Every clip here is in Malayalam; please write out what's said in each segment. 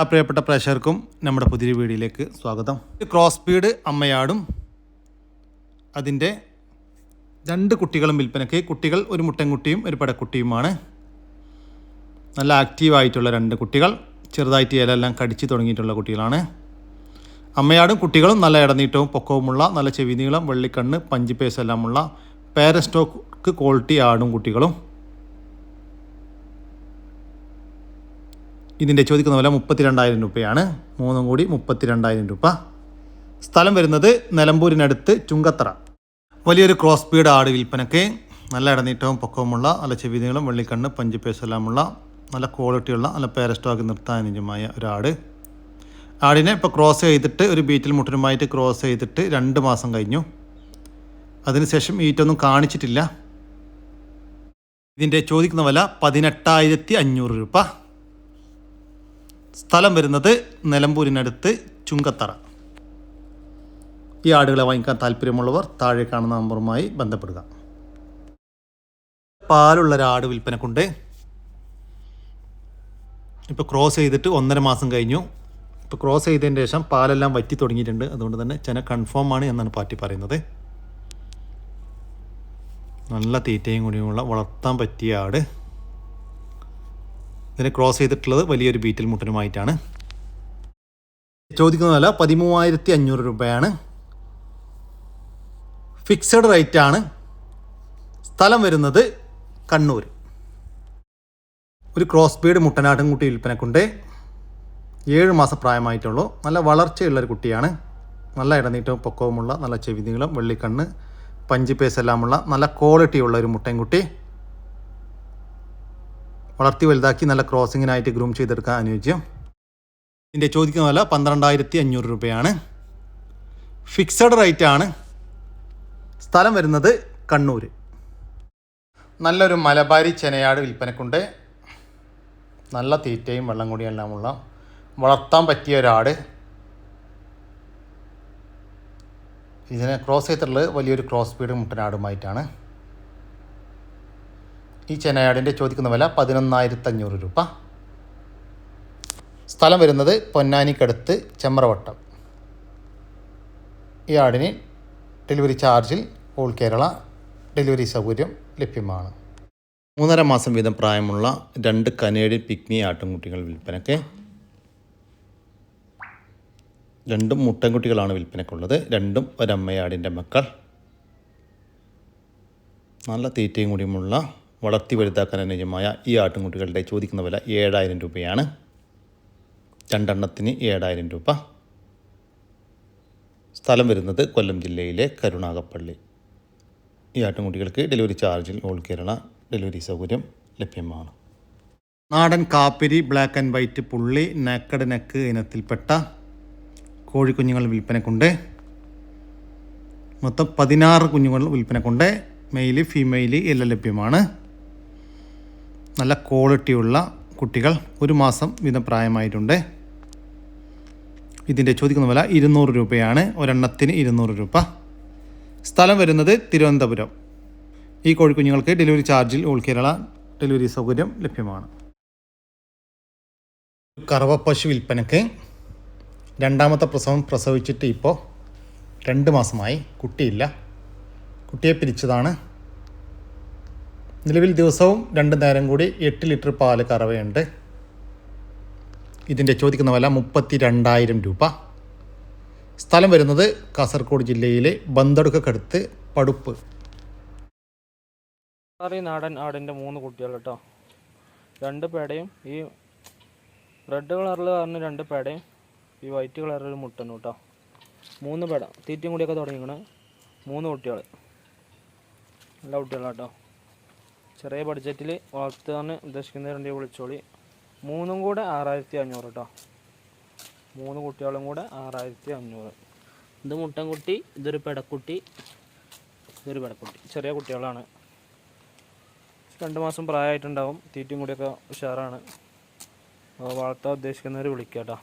ആ പ്രിയപ്പെട്ട പ്രേക്ഷകർക്കും നമ്മുടെ പുതിയ വീഡിയോയിലേക്ക് സ്വാഗതം. ക്രോസ് സ്പീഡ് അമ്മയാടും. അതിന്റെ രണ്ട് കുട്ടികളും വിൽപ്പനയ്ക്ക്. കുട്ടികൾ ഒരു മുട്ടൻകുട്ടിയും ഒരു പടക്കുട്ടിയുമാണ്. നല്ല ആക്റ്റീവായിട്ടുള്ള രണ്ട് കുട്ടികൾ. ചെറുതായിട്ട് ഇലയെല്ലാം കടിച്ചു തുടങ്ങിയിട്ടുള്ള കുട്ടികളാണ്. അമ്മയാടും കുട്ടികളും നല്ല ഇടനീട്ടവും പൊക്കവുമുള്ള നല്ല ചെവി നീളം വെള്ളിക്കണ്ണ് പഞ്ചിപ്പേസ് എല്ലാമുള്ള പേരസ്റ്റോക്ക് ക്വാളിറ്റി ആടും കുട്ടികളും. ഇതിന്റെ ചോദിക്കുന്ന വില മുപ്പത്തിരണ്ടായിരം രൂപയാണ്. മൂന്നും കൂടി മുപ്പത്തിരണ്ടായിരം രൂപ. സ്ഥലം വരുന്നത് നിലമ്പൂരിനടുത്ത് ചുങ്കത്തറ. വലിയൊരു ക്രോസ് സ്പീഡ് ആട് വിൽപ്പനയ്ക്ക് നല്ല ഇടനീട്ടവും പൊക്കവുമുള്ള നല്ല ചെവിതികളും വെള്ളിക്കണ്ണ് പഞ്ചിപ്പേസ് എല്ലാമുള്ള നല്ല ക്വാളിറ്റിയുള്ള നല്ല പേരസ്റ്റോക്ക് നിർത്താൻ അനുയോജ്യമായ ഒരാട്. ആടിനെ ഇപ്പോൾ ക്രോസ് ചെയ്തിട്ട് ഒരു ബീറ്റിൽ മുട്ടനുമായിട്ട് ക്രോസ് ചെയ്തിട്ട് രണ്ട് മാസം കഴിഞ്ഞു. അതിനുശേഷം ഈറ്റൊന്നും കാണിച്ചിട്ടില്ല. ഇതിന്റെ ചോദിക്കുന്ന വില പതിനെട്ടായിരത്തി അഞ്ഞൂറ് രൂപ. സ്ഥലം വരുന്നത് നിലമ്പൂരിനടുത്ത് ചുങ്കത്തറ. ഈ ആടുകളെ വാങ്ങിക്കാൻ താല്പര്യമുള്ളവർ താഴെ കാണുന്ന നമ്പറുമായി ബന്ധപ്പെടുക. പാലുള്ള ഒരു ആട് വിൽപ്പനക്കുണ്ട്. ഇപ്പോൾ ക്രോസ് ചെയ്തിട്ട് ഒന്നര മാസം കഴിഞ്ഞു. ഇപ്പോൾ ക്രോസ് ചെയ്തതിന് ശേഷം പാലെല്ലാം വറ്റി തുടങ്ങിയിട്ടുണ്ട്. അതുകൊണ്ട് തന്നെ ചെന കൺഫേം ആണ് എന്നാണ് പാർട്ടി പറയുന്നത്. നല്ല തീറ്റയും കൂടിയുമുള്ള വളർത്താൻ പറ്റിയ ആട്. ഇതിനെ ക്രോസ് ചെയ്തിട്ടുള്ളത് വലിയൊരു ബീറ്റിൽ മുട്ടനുമായിട്ടാണ്. ചോദിക്കുന്നതല്ല പതിമൂവായിരത്തി അഞ്ഞൂറ് രൂപയാണ്. ഫിക്സഡ് റേറ്റ് ആണ്. സ്ഥലം വരുന്നത് കണ്ണൂർ. ഒരു ക്രോസ് ബീഡ് മുട്ടനാട്ടും കുട്ടി വിൽപ്പനക്കുണ്ട്. ഏഴ് മാസം പ്രായമായിട്ടുള്ളൂ. നല്ല വളർച്ചയുള്ള ഒരു കുട്ടിയാണ്. നല്ല ഇടനീട്ടവും പൊക്കവുമുള്ള നല്ല ചെവി വെള്ളിക്കണ്ണ് പഞ്ചിപ്പേസ് എല്ലാമുള്ള നല്ല ക്വാളിറ്റിയുള്ള ഒരു മുട്ടൻകുട്ടി. വളർത്തി വലുതാക്കി നല്ല ക്രോസിങ്ങിനായിട്ട് ഗ്രൂം ചെയ്തെടുക്കാൻ അനുയോജ്യം. ഇതിന്റെ ചോദിക്കുന്ന വില പന്ത്രണ്ടായിരത്തി അഞ്ഞൂറ് രൂപയാണ്. ഫിക്സഡ് റേറ്റ് ആണ് സ്ഥലം വരുന്നത് കണ്ണൂർ നല്ലൊരു മലബാരി ചെനയാട് വിൽപ്പനക്കുണ്ട്. നല്ല തീറ്റയും വെള്ളം കൂടിയും എല്ലാമുള്ള വളർത്താൻ പറ്റിയ ഒരാട്. ഇതിനെ ക്രോസ് ചെയ്തിട്ടുള്ളത് വലിയൊരു ക്രോസ് സ്പീഡ് മുട്ടനാടുമായിട്ടാണ്. ഈ ചെനയാടിന്റെ ചോദിക്കുന്ന വില പതിനൊന്നായിരത്തി അഞ്ഞൂറ് രൂപ. സ്ഥലം വരുന്നത് പൊന്നാനിക്കടുത്ത് ചെമ്രവട്ടം ഈ ആടിന് ഡെലിവറി ചാർജിൽ ഓൾ കേരള ഡെലിവറി സൗകര്യം ലഭ്യമാണ്. മൂന്നര മാസം വീതം പ്രായമുള്ള രണ്ട് കനേഡിയൻ പിക്നി ആട്ടിൻകുട്ടികൾ വിൽപ്പനയ്ക്ക് രണ്ടും മുട്ടൻകുട്ടികളാണ് വിൽപ്പനയ്ക്കുള്ളത്. രണ്ടും ഒരമ്മയാടിന്റെ മക്കൾ. നല്ല തീറ്റയും കൂടിയുമുള്ള വളർത്തി വലുതാക്കാൻ അനുയോജ്യമായ ഈ ആട്ടിൻകുട്ടികളുടെ ചോദിക്കുന്ന വില ഏഴായിരം രൂപയാണ്. രണ്ടെണ്ണത്തിന് ഏഴായിരം രൂപ. സ്ഥലം വരുന്നത് കൊല്ലം ജില്ലയിലെ കരുണാകപ്പള്ളി. ഈ ആട്ടിൻകുട്ടികൾക്ക് ഡെലിവറി ചാർജിൽ ഓൾ കേരള ഡെലിവറി സൗകര്യം ലഭ്യമാണ്. നാടൻ കാപ്പിരി ബ്ലാക്ക് ആൻഡ് വൈറ്റ് പുള്ളി നെക്കഡ് നെക്ക് ഇനത്തിൽപ്പെട്ട കോഴിക്കുഞ്ഞുങ്ങൾ വിൽപ്പനക്കുണ്ട്. മൊത്തം പതിനാറ് കുഞ്ഞുങ്ങൾ വിൽപ്പനക്കുണ്ട്. മെയിൽ ഫീമെയിൽ എല്ലാം ലഭ്യമാണ്. നല്ല ക്വാളിറ്റിയുള്ള കുട്ടികൾ ഒരു മാസം വീതം പ്രായമായിട്ടുണ്ട്. ഇതിന്റെ ചോദിക്കുന്ന വില ഇരുന്നൂറ് രൂപയാണ്. ഒരെണ്ണത്തിന് ഇരുന്നൂറ് രൂപ. സ്ഥലം വരുന്നത് തിരുവനന്തപുരം. ഈ കോഴിക്കുഞ്ഞുങ്ങൾക്ക് ഡെലിവറി ചാർജിൽ ഓൾ കേരള ഡെലിവറി സൗകര്യം ലഭ്യമാണ്. കറവപ്പശു വിൽപ്പനക്ക് രണ്ടാമത്തെ പ്രസവം പ്രസവിച്ചിട്ട് ഇപ്പോൾ രണ്ട് മാസമായി. കുട്ടിയില്ല. കുട്ടിയെ പിരിച്ചതാണ്. നിലവിൽ ദിവസവും രണ്ട് നേരം കൂടി എട്ട് ലിറ്റർ പാൽ കറവയുണ്ട്. ഇതിന്റെ ചോദിക്കുന്ന വില മുപ്പത്തി രണ്ടായിരം രൂപ. സ്ഥലം വരുന്നത് കാസർഗോഡ് ജില്ലയിലെ ബന്തടുക്കടുത്ത് പടുപ്പ്. നാടൻ ആടിന്റെ മൂന്ന് കുട്ടികൾ കേട്ടോ. രണ്ട് പേടയും ഈ റെഡ് കളറിൽ പറഞ്ഞ രണ്ട് പേടയും ഈ വൈറ്റ് കളറിൽ മുട്ടനും കേട്ടോ. മൂന്ന് പേട തീറ്റയും കൂടിയൊക്കെ തുടങ്ങിക്കണ്. മൂന്ന് കുട്ടികൾ നല്ല കുട്ടികളാണ് കേട്ടോ ചെറിയ ബഡ്ജറ്റിൽ വളർത്താൻ ഉദ്ദേശിക്കുന്നവരുണ്ടെങ്കിൽ വിളിച്ചോളി. മൂന്നും കൂടെ ആറായിരത്തി അഞ്ഞൂറ് കേട്ടോ മൂന്ന് കുട്ടികളും കൂടെ ആറായിരത്തി അഞ്ഞൂറ് ഇത് മുട്ടൻകുട്ടി ഇതൊരു പെടക്കുട്ടി ഇതൊരു പെടക്കുട്ടി. ചെറിയ കുട്ടികളാണ്. രണ്ട് മാസം പ്രായമായിട്ടുണ്ടാവും. തീറ്റയും കൂടിയൊക്കെ ഉഷാറാണ്. വളർത്താൻ ഉദ്ദേശിക്കുന്നവർ വിളിക്കാട്ടോ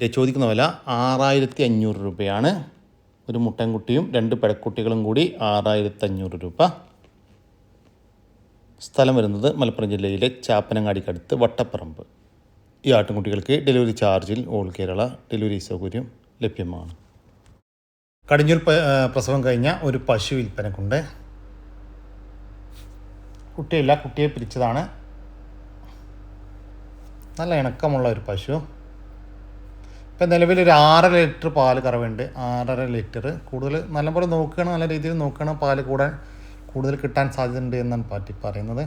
കേട്ടോ ചോദിക്കുന്ന വില ആറായിരത്തി അഞ്ഞൂറ് രൂപയാണ്. ഒരു മുട്ടൻകുട്ടിയും രണ്ട് പെടക്കുട്ടികളും കൂടി ആറായിരത്തി അഞ്ഞൂറ് രൂപ. സ്ഥലം വരുന്നത് മലപ്പുറം ജില്ലയിലെ ചാപ്പനങ്ങാടിക്കടുത്ത് വട്ടപ്പറമ്പ്. ഈ ആട്ടിൻകുട്ടികൾക്ക് ഡെലിവറി ചാർജിൽ ഓൾ കേരള ഡെലിവറി സൗകര്യം ലഭ്യമാണ്. കടിഞ്ഞൂർ പ്രസവം കഴിഞ്ഞ ഒരു പശു വിൽപ്പനക്കുണ്ട്. കുട്ടിയില്ല കുട്ടിയെ പിരിച്ചതാണ്. നല്ല ഇണക്കമുള്ള ഒരു പശു. ഇപ്പം നിലവിൽ ഒരു ആറര ലിറ്റർ പാൽ കറവുണ്ട് ആറര ലിറ്റർ. കൂടുതൽ നല്ലപോലെ നോക്കുകയാണ് നല്ല രീതിയിൽ നോക്കുകയാണ് പാൽ കൂടാൻ കൂടുതൽ കിട്ടാൻ സാധ്യതയുണ്ട് എന്നാണ് പാറ്റി പറയുന്നത്.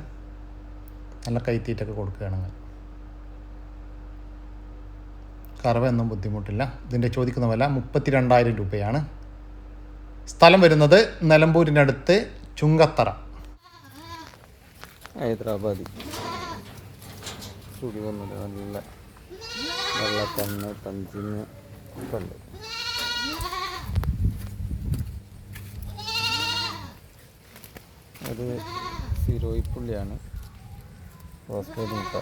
നല്ല കൈത്തീറ്റൊക്കെ കൊടുക്കുകയാണെങ്കിൽ. കറവയൊന്നും ബുദ്ധിമുട്ടില്ല. ഇതിന്റെ ചോദിക്കുന്ന വില മുപ്പത്തി രണ്ടായിരം രൂപയാണ്. സ്ഥലം വരുന്നത് നിലമ്പൂരിനടുത്ത് ചുങ്കത്തറ. ഹൈദരാബാദ്. ചുടി വന്നത് നല്ല ഉണ്ട് അത് സിരോയിപ്പുള്ളിയാണ് ഹോസ്പിറ്റൽ മുട്ട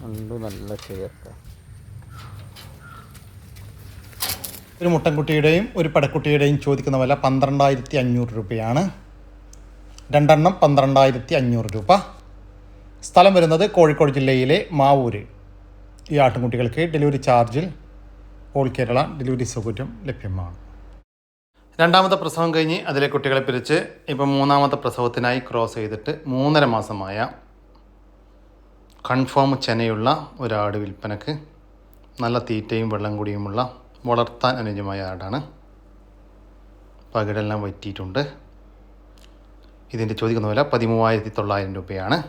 രണ്ടും നല്ല ചേർക്ക ഒരു മുട്ടൻകുട്ടിയുടെയും ഒരു പടക്കുട്ടിയുടെയും ചോദിക്കുന്ന വില പന്ത്രണ്ടായിരത്തി അഞ്ഞൂറ് രൂപയാണ്. രണ്ടെണ്ണം പന്ത്രണ്ടായിരത്തി അഞ്ഞൂറ് രൂപ. സ്ഥലം വരുന്നത് കോഴിക്കോട് ജില്ലയിലെ മാവൂര്. ഈ ആട്ടിൻകുട്ടികൾക്ക് ഡെലിവറി ചാർജിൽ ഓൾ കേരള ഡെലിവറി സൗകര്യം ലഭ്യമാണ്. രണ്ടാമത്തെ പ്രസവം കഴിഞ്ഞ് അതിലെ കുട്ടികളെ പിരിച്ച് ഇപ്പം മൂന്നാമത്തെ പ്രസവത്തിനായി ക്രോസ് ചെയ്തിട്ട് മൂന്നര മാസമായ കൺഫേം ചെനയുള്ള ഒരാട് വിൽപ്പനക്ക് നല്ല തീറ്റയും വെള്ളം കൂടിയുമുള്ള വളർത്താൻ അനുയോജ്യമായ ആടാണ്. പകിടെല്ലാം വറ്റിയിട്ടുണ്ട്. ഇതിന്റെ ചോദിക്കുന്ന വില പതിമൂവായിരത്തി തൊള്ളായിരം രൂപയാണ്.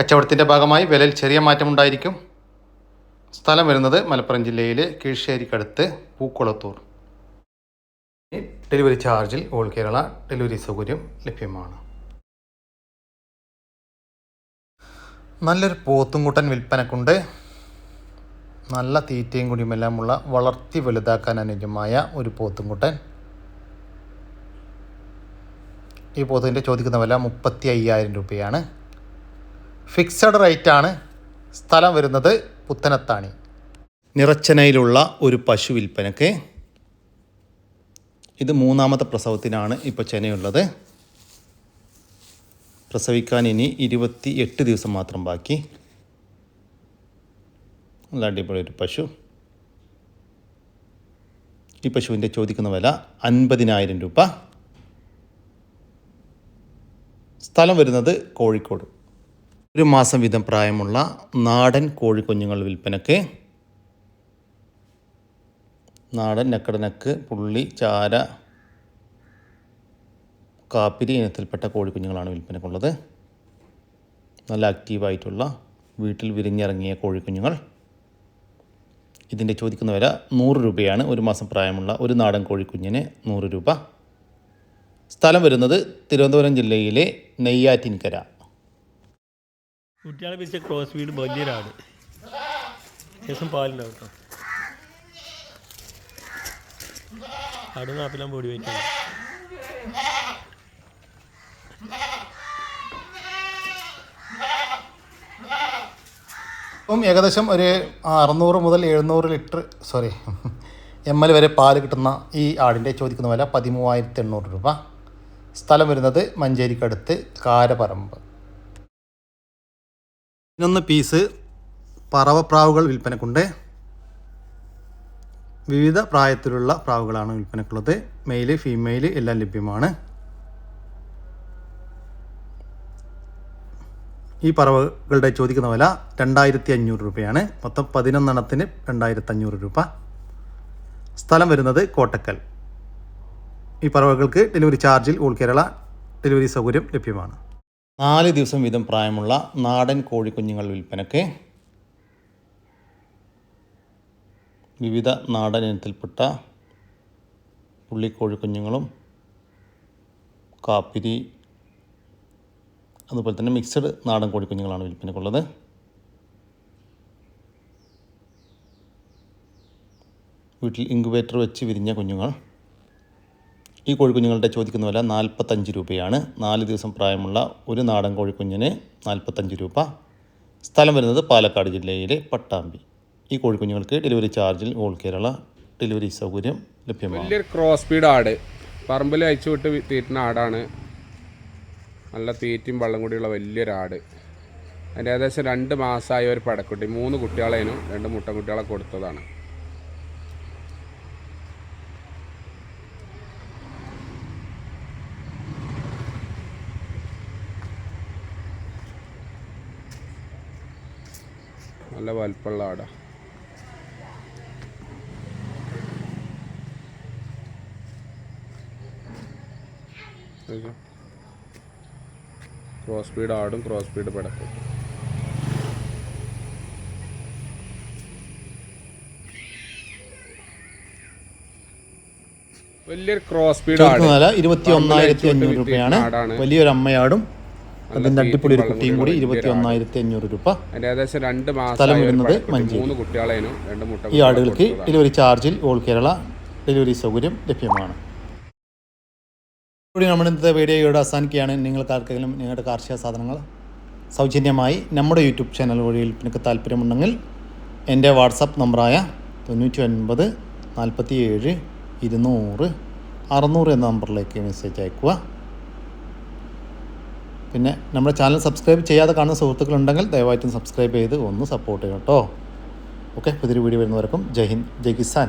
കച്ചവടത്തിന്റെ ഭാഗമായി വിലയിൽ ചെറിയ മാറ്റമുണ്ടായിരിക്കും സ്ഥലം വരുന്നത് മലപ്പുറം ജില്ലയിലെ കീഴ്ശ്ശേരിക്കടുത്ത് പൂക്കുളത്തൂർ. ഡെലിവറി ചാർജിൽ ഓൾ കേരള ഡെലിവറി സൗകര്യം ലഭ്യമാണ്. നല്ലൊരു പോത്തുംകുട്ടൻ വിൽപ്പനക്കുണ്ട്. നല്ല തീറ്റയും കുടിയുമെല്ലാമുള്ള വളർത്തി വലുതാക്കാൻ അനുയോജ്യമായ ഒരു പോത്തുംകുട്ടൻ. ഈ പോത്തിന്റെ ചോദിക്കുന്ന വില മുപ്പത്തി അയ്യായിരം രൂപയാണ്. ഫിക്സഡ് റേറ്റാണ്. സ്ഥലം വരുന്നത് പുത്തനത്താണി. നിറച്ചനയിലുള്ള ഒരു പശു വിൽപ്പനക്ക്. ഇത് മൂന്നാമത്തെ പ്രസവത്തിനാണ് ഇപ്പോൾ ചെനയുള്ളത്. പ്രസവിക്കാൻ ഇനി ഇരുപത്തി എട്ട് ദിവസം മാത്രം ബാക്കി. നല്ല അടിപൊളി ഒരു പശു. ഈ പശുവിന്റെ ചോദിക്കുന്ന വില അൻപതിനായിരം രൂപ. സ്ഥലം വരുന്നത് കോഴിക്കോട്. ഒരു മാസം വീതം പ്രായമുള്ള നാടൻ കോഴിക്കുഞ്ഞുങ്ങൾ വിൽപ്പനക്ക് നാടൻ നക്കടനക്ക് പുള്ളി ചാര കാപ്പിരി ഇനത്തിൽപ്പെട്ട കോഴിക്കുഞ്ഞുങ്ങളാണ് വിൽപ്പനക്കുള്ളത് നല്ല ആക്റ്റീവായിട്ടുള്ള വീട്ടിൽ വിരിഞ്ഞിറങ്ങിയ കോഴിക്കുഞ്ഞുങ്ങൾ. ഇതിന്റെ ചോദിക്കുന്ന വില നൂറ് രൂപയാണ്. ഒരു മാസം പ്രായമുള്ള ഒരു നാടൻ കോഴിക്കുഞ്ഞിന് നൂറ് രൂപ. സ്ഥലം വരുന്നത് തിരുവനന്തപുരം ജില്ലയിലെ നെയ്യാറ്റിൻകര. കുട്ടികളെ പിരിച്ച ക്രോസ് വീട് വലിയൊരാട്. ശേഷം കേട്ടോ. ആട് നാപ്പിലാൻ പൊടി വയ്ക്കുന്നത് ഇപ്പം ഏകദേശം ഒരു അറുന്നൂറ് മുതൽ എഴുന്നൂറ് ലിറ്റർ സോറി എം എൽ വരെ പാൽ കിട്ടുന്ന ഈ ആടിന്റെ ചോദിക്കുന്ന വില പതിമൂവായിരത്തി എണ്ണൂറ് രൂപ. സ്ഥലം വരുന്നത് മഞ്ചേരിക്കടുത്ത് കാരപറമ്പ്. പതിനൊന്ന് പീസ് പറവപ്രാവുകൾ വിൽപ്പനക്കുണ്ട്. വിവിധ പ്രായത്തിലുള്ള പ്രാവുകളാണ് വിൽപ്പനക്കുള്ളത്. മെയിൽ ഫീമെയിൽ എല്ലാം ലഭ്യമാണ്. ഈ പറവകളുടെ ചോദിക്കുന്ന വില രണ്ടായിരത്തി അഞ്ഞൂറ് രൂപയാണ്. മൊത്തം പതിനൊന്നെണ്ണത്തിന് രണ്ടായിരത്തി അഞ്ഞൂറ് രൂപ. സ്ഥലം വരുന്നത് കോട്ടക്കൽ. ഈ പറവകൾക്ക് ഡെലിവറി ചാർജിൽ ഓൾ കേരള ഡെലിവറി സൗകര്യം ലഭ്യമാണ്. നാല് ദിവസം വീതം പ്രായമുള്ള നാടൻ കോഴിക്കുഞ്ഞുങ്ങൾ വിൽപ്പനയ്ക്ക് വിവിധ നാടൻ ഇനത്തിൽപ്പെട്ട പുള്ളിക്കോഴിക്കുഞ്ഞുങ്ങളും കാപ്പിരി അതുപോലെ തന്നെ മിക്സഡ് നാടൻ കോഴിക്കുഞ്ഞുങ്ങളാണ് വിൽപ്പനക്കുള്ളത് വീട്ടിൽ ഇൻക്യുബേറ്റർ വെച്ച് വിരിഞ്ഞ കുഞ്ഞുങ്ങൾ. ഈ കോഴിക്കുഞ്ഞുങ്ങളുടെ ചോദിക്കുന്ന വില നാൽപ്പത്തഞ്ച് രൂപയാണ്. നാല് ദിവസം പ്രായമുള്ള ഒരു നാടൻ കോഴിക്കുഞ്ഞിന് നാൽപ്പത്തഞ്ച് രൂപ. സ്ഥലം വരുന്നത് പാലക്കാട് ജില്ലയിലെ പട്ടാമ്പി. ഈ കോഴിക്കുഞ്ഞുങ്ങൾക്ക് ഡെലിവറി ചാർജിൽ ഓൾ കേരള ഡെലിവറി സൗകര്യം ലഭ്യമാണ്. വലിയൊരു ക്രോസ് സ്പീഡ് ആട് പറമ്പിൽ അയച്ചു വിട്ട് തീറ്റുന്ന ആടാണ്. നല്ല തീറ്റയും വെള്ളം കൂടിയുള്ള വലിയൊരാട്. അതിന്റെ ഏകദേശം രണ്ട് മാസമായ ഒരു പടക്കുട്ടി. മൂന്ന് കുട്ടികളേനും രണ്ട് മുട്ട കുട്ടികളെ കൊടുത്തതാണ്. നല്ല വലുപ്പമുള്ള ആടാ. നോക്കിയോ. ക്രോസ് സ്പീഡ് ആടും ക്രോസ് സ്പീഡ് പടക്കും വലിയൊരു ക്രോസ് സ്പീഡ് ആട്. ഇരുപത്തി ഒന്നായിരത്തി അഞ്ഞൂറ് രൂപയാണ്. വലിയൊരു അമ്മയാടും തീറ്റയും അടിപൊളി ഒരു കുട്ടിയും കൂടി ഇരുപത്തി ഒന്നായിരത്തി അഞ്ഞൂറ് രൂപ. അതിന്റെ ഏകദേശം രണ്ട് സ്ഥലം മാസം വരുന്നത് മഞ്ചേരി. ഈ ആടുകൾക്ക് ഡെലിവറി ചാർജിൽ ഓൾ കേരള ഡെലിവറി സൗകര്യം ലഭ്യമാണ്. കൂടി നമ്മുടെ ഇന്നത്തെ വീഡിയോയോട് അവസാനിക്കുകയാണ്. നിങ്ങൾക്ക് ആർക്കെങ്കിലും നിങ്ങളുടെ കാർഷിക സാധനങ്ങൾ സൗജന്യമായി നമ്മുടെ യൂട്യൂബ് ചാനൽ വഴി വിൽപ്പനക്ക് താല്പര്യമുണ്ടെങ്കിൽ എന്റെ വാട്സപ്പ് നമ്പറായ തൊണ്ണൂറ്റി ഒൻപത് നാൽപ്പത്തി ഏഴ് ഇരുന്നൂറ് അറുന്നൂറ് എന്ന നമ്പറിലേക്ക് മെസ്സേജ് അയക്കുക പിന്നെ നമ്മുടെ ചാനൽ സബ്സ്ക്രൈബ് ചെയ്യാതെ കാണുന്ന സുഹൃത്തുക്കളുണ്ടെങ്കിൽ ദയവായിട്ടും സബ്സ്ക്രൈബ് ചെയ്ത് ഒന്ന് സപ്പോർട്ട് ചെയ്യണം കേട്ടോ. ഓക്കെ പുതിയൊരു വീഡിയോ വരുന്നവർക്കും ജയ് ഹിന്ദ് ജയ് കിസാൻ.